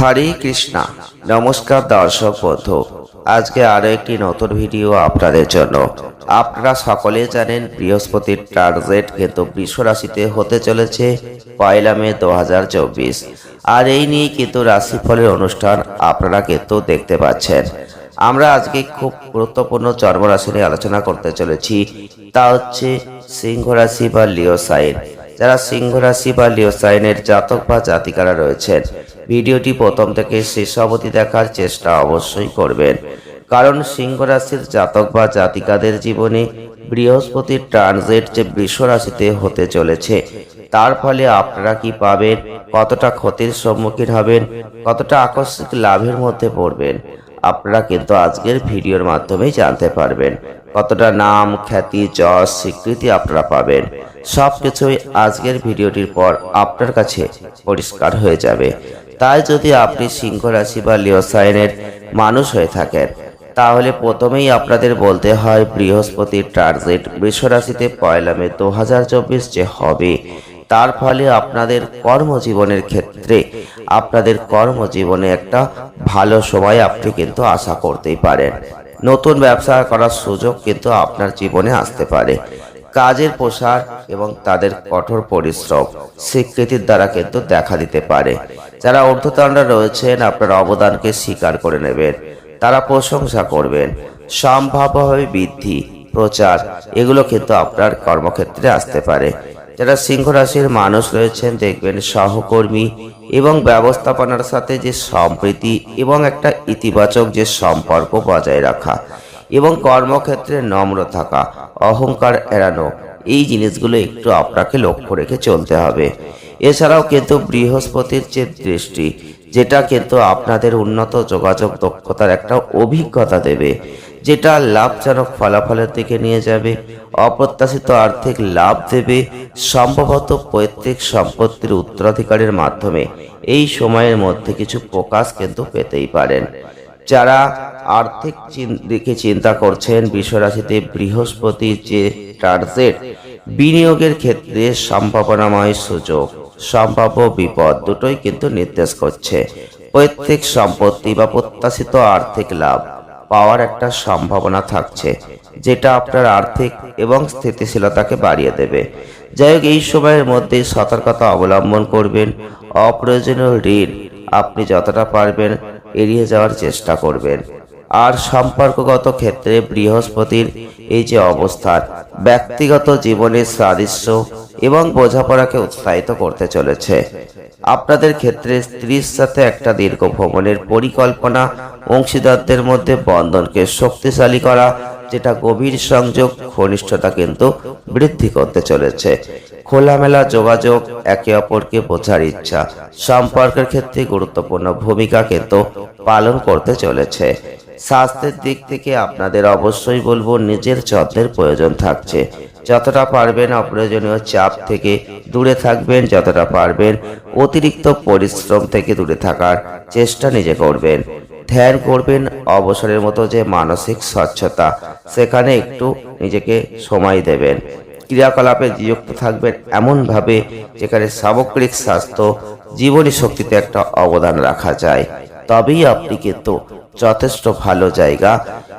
হরে কৃষ্ণা। নমস্কার দর্শক বন্ধু। আজকে আরও একটি নতুন ভিডিও আপনাদের জন্য। আপনারা সকলে জানেন বৃহস্পতির টার্গেট কিন্তু বৃষ রাশিতে হতে চলেছে পয়লা মে দু আর এই নিয়ে কিন্তু রাশিফলের অনুষ্ঠান আপনারা কিন্তু দেখতে পাচ্ছেন। আমরা আজকে খুব গুরুত্বপূর্ণ চর্মরাশি নিয়ে আলোচনা করতে চলেছি। তা হচ্ছে সিংহ রাশি বা লিও সাইন। যারা সিংহ রাশি বা লিও সাইনের জাতক বা জাতিকারা রয়েছেন ভিডিওটি প্রথম থেকে শেষ অবধি দেখার চেষ্টা অবশ্যই করবেন। কারণ সিংহ রাশির জাতক বা জাতিকাদের জীবনে বৃহস্পতির ট্রানজিট যে বৃষ রাশিতে হতে চলেছে, তার ফলে আপনারা কি পাবেন, কতটা ক্ষতির সম্মুখীন হবেন, কতটা আকস্মিক লাভের মধ্যে পড়বেন, আপনারা কিন্তু আজকের ভিডিওর মাধ্যমেই জানতে পারবেন। কতটা নাম, খ্যাতি, যশ, স্বীকৃতি আপনারা পাবেন। সব কিছুই আজকের ভিডিওটির পর আপনার কাছে পরিষ্কার হয়ে যাবে। তাই যদি আপনি সিংহ রাশি বা লিও সাইনের মানুষ হয়ে থাকেন, তাহলে প্রথমেই আপনাদের বলতে হয় বৃহস্পতির ট্রানজিট বৃষ রাশিতে পয়লা মে দু হাজার চব্বিশ যে হবে। তার ফলে আপনাদের কর্মজীবনের ক্ষেত্রে, আপনাদের কর্মজীবনে একটা ভালো সময় আপনি কিন্তু আশা করতেই পারেন। নতুন ব্যবসা করার সুযোগ কিন্তু আপনার জীবনে আসতে পারে। কাজের প্রসার এবং তাদের কঠোর পরিশ্রম স্বীকৃতির দ্বারা কিন্তু দেখা দিতে পারে। যারা ঊর্ধ্বতনরা রয়েছেন, আপনার অবদানকে স্বীকার করে নেবেন। তারা প্রশংসা করবেন। সম্ভাব্যভাবে বৃদ্ধি, প্রচার, এগুলো কিন্তু আপনার কর্মক্ষেত্রে আসতে পারে। যারা সিংহ রাশির মানুষ রয়েছেন, দেখবেন সহকর্মী এবং ব্যবস্থাপনার সাথে যে সম্প্রীতি এবং একটা ইতিবাচক যে সম্পর্ক বজায় রাখা এবং কর্মক্ষেত্রে নম্র থাকা, অহংকার এড়ানো, এই জিনিসগুলো একটু আপনাকে লক্ষ্য রেখে চলতে হবে। এছাড়াও কিন্তু বৃহস্পতির যে দৃষ্টি, যেটা কিন্তু আপনাদের উন্নত যোগাযোগ দক্ষতার একটা অভিজ্ঞতা দেবে, যেটা লাভজনক ফলাফলের দিকে নিয়ে যাবে, অপ্রত্যাশিত আর্থিক লাভ দেবে, সম্ভবত পৈতৃক সম্পত্তির উত্তরাধিকারের মাধ্যমে। এই সময়ের মধ্যে কিছু প্রকাশ কিন্তু পেতেই পারেন। যারা আর্থিক দিকে চিন্তা করছেন, বিশ্বরাশিতে বৃহস্পতির যে ট্রানজিট বিনিয়োগের ক্ষেত্রে সম্ভাবনাময় সুযোগ, সম্ভাব্য বিপদ দুটোই কিন্তু নির্দেশ করছে। পৈতৃক সম্পত্তি বা প্রত্যাশিত আর্থিক লাভ পাওয়ার একটা সম্ভাবনা থাকছে, যেটা আপনার আর্থিক এবং স্থিতিশীলতাকে বাড়িয়ে দেবে। যাই হোক, এই সময়ের মধ্যে সতর্কতা অবলম্বন করবেন। অপ্রয়োজনীয় ঋণ আপনি যতটা পারবেন এড়িয়ে যাওয়ার চেষ্টা করবেন। আর সম্পর্কগত ক্ষেত্রে বৃহস্পতির এই যে অবস্থান, ব্যক্তিগত জীবনের সাদৃশ্য এবং বোঝাপড়াকে উৎসাহিত করতে চলেছে। আপনাদের ক্ষেত্রে স্ত্রীর সাথে একটা দীর্ঘ ভ্রমণের পরিকল্পনা অংশীদারদের মধ্যে বন্ধনকে শক্তিশালী করা যেটা গভীর সংযোগ, ঘনিষ্ঠতা কিন্তু বৃদ্ধি করতে চলেছে। খোলামেলা যোগাযোগ, একে অপরকে বোঝার ইচ্ছা, সম্পর্কের ক্ষেত্রে গুরুত্বপূর্ণ ভূমিকা কিন্তু পালন করতে চলেছে। স্বাস্থ্যের দিক থেকে আপনাদের অবশ্যই বলব, নিজের যত্নের প্রয়োজন থাকছে। যতটা পারবেন অপ্রয়োজনীয় চাপ থেকে দূরে থাকবেন, যতটা পারবেন অতিরিক্ত পরিশ্রম থেকে দূরে থাকার চেষ্টা নিজে করবেন। ধ্যান করবেন অবসরের মতো যে মানসিক স্বচ্ছতা, সেখানে একটু নিজেকে সময় দেবেন। ক্রিয়াকলাপে নিযুক্ত থাকবেন এমনভাবে যেখানে সামগ্রিক স্বাস্থ্য, জীবনী শক্তিতে একটা অবদান রাখা যায়। তবেই আপনি কিন্তু যথেষ্ট ভালো জায়গা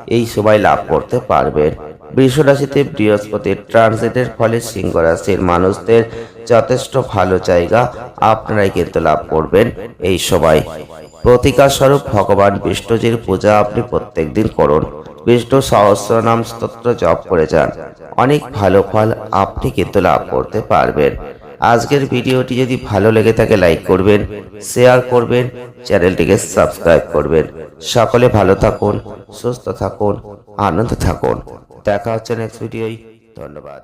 এই সময় লাভ করতে পারবেন। বৃষ বৃহস্পতির ট্রানজিটের ফলে সিংহ রাশির মানুষদের যথেষ্ট ভালো জায়গা আপনারাই কিন্তু লাভ করবেন এই সময়। প্রতিকার স্বরূপ ভগবান বিষ্ণুজির পূজা আপনি প্রত্যেক দিন করুন। বিষ্ণু সহস্রনাম স্তোত্র জপ করে যান। অনেক ভালো ফল আপনি কিন্তু লাভ করতে পারবেন। আজকের ভিডিওটি যদি ভালো লেগে থাকে লাইক করবেন, শেয়ার করবেন, চ্যানেলটিকে সাবস্ক্রাইব করবেন। সকলে ভালো থাকুন, সুস্থ থাকুন, আনন্দ থাকুন। দেখা হচ্ছে নেক্সট ভিডিওই ধন্যবাদ।